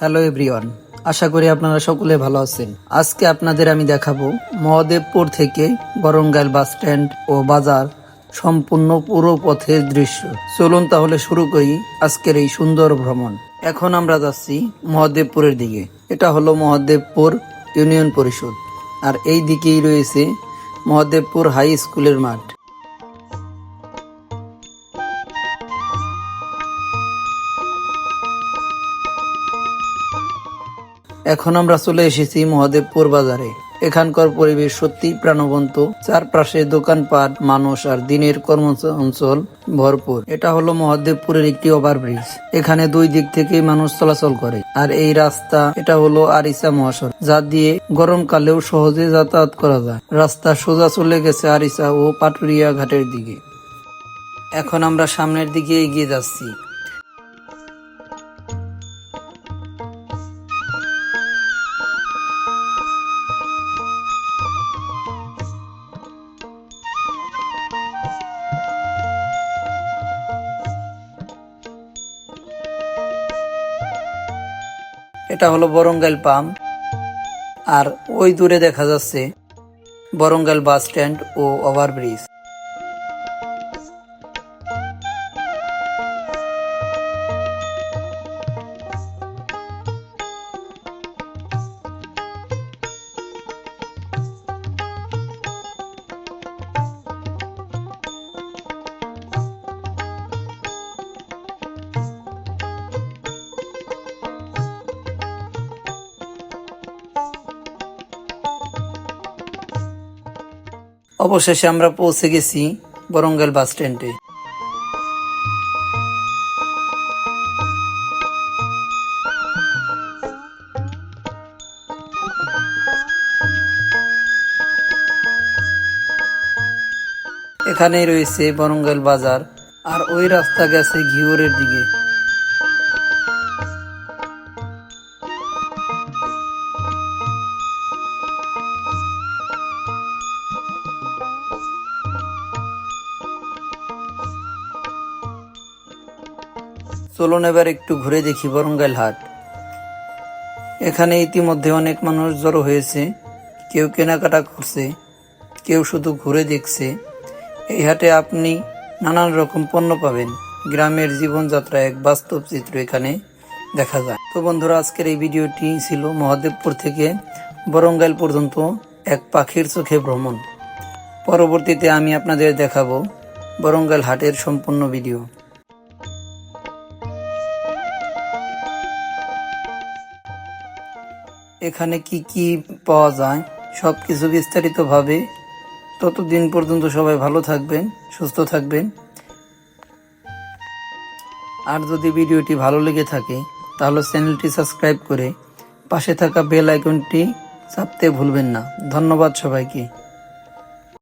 Hello everyone আশা করি আপনারা সকলে ভালো আছেন। আজকে আপনাদের আমি দেখাবো মহাদেবপুর থেকে বরঙ্গাইল বাস স্ট্যান্ড ও বাজার সম্পূর্ণ পুরো পথের দৃশ্য। চলুন তাহলে শুরু করি আজকের এই সুন্দর ভ্রমণ। এখন আমরা যাচ্ছি মহাদেবপুরের দিকে। এটা হলো মহাদেবপুর ইউনিয়ন পরিষদ। আর এই দিকেই রয়েছে মহাদেবপুর হাই স্কুলের মাঠ। এখন আমরা চলে এসেছি মহাদেবপুর বাজারে। এখানকার পরিবেশ সত্যি প্রাণবন্ত। চারপাশে দোকানপাট, মানুষ আর দিনের কর্ম অঞ্চল ভরপুর। এটা হলো মহাদেবপুরের একটি ওভারব্রিজ। এখানে দুই দিক থেকে মানুষ চলাচল করে। আর এই রাস্তা, এটা হলো আরিসা মহাসড়ক, যা দিয়ে গরমকালেও সহজে যাতায়াত করা যায়। রাস্তা সোজা চলে গেছে আরিসা ও পাটুরিয়া ঘাটের দিকে। এখন আমরা সামনের দিকে এগিয়ে যাচ্ছি। এটা হলো বরঙ্গাইল পাম। আর ওই দূরে দেখা যাচ্ছে বরঙ্গাইল বাস স্ট্যান্ড ও ওভারব্রিজ। অবশেষে আমরা পৌঁছে গেছি বরঙ্গাইল বাস স্ট্যান্ডে। এখানেই রয়েছে বরঙ্গাইল বাজার, আর ওই রাস্তা গেছে ঘিওরের দিকে। চলুন এবার একটু ঘুরে দেখি বরঙ্গাইল হাট। এখানে ইতিমধ্যে অনেক মানুষ জড়ো হয়েছে, কেউ কেনাকাটা করছে, কেউ শুধু ঘুরে দেখছে। এই হাটে আপনি নানান রকম পণ্য পাবেন। গ্রামের জীবনযাত্রা এক বাস্তব চিত্র এখানে দেখা যায়। তো বন্ধুরা, আজকের এই ভিডিওটি ছিল মহাদেবপুর থেকে বরঙ্গাইল পর্যন্ত এক পাখির চোখে ভ্রমণ। পরবর্তীতে আমি আপনাদের দেখাবো বরঙ্গাইল হাটের সম্পূর্ণ ভিডিও। এখানে কি কি পাওয়া যায় সব কিছু বিস্তারিতভাবে ততদিন পর্যন্ত সবাই ভালো থাকবেন, সুস্থ থাকবেন। আর যদি ভিডিওটি ভালো লেগে থাকে, তাহলে চ্যানেলটি সাবস্ক্রাইব করে পাশে থাকা বেল আইকনটি চাপতে ভুলবেন না। ধন্যবাদ সবাইকে।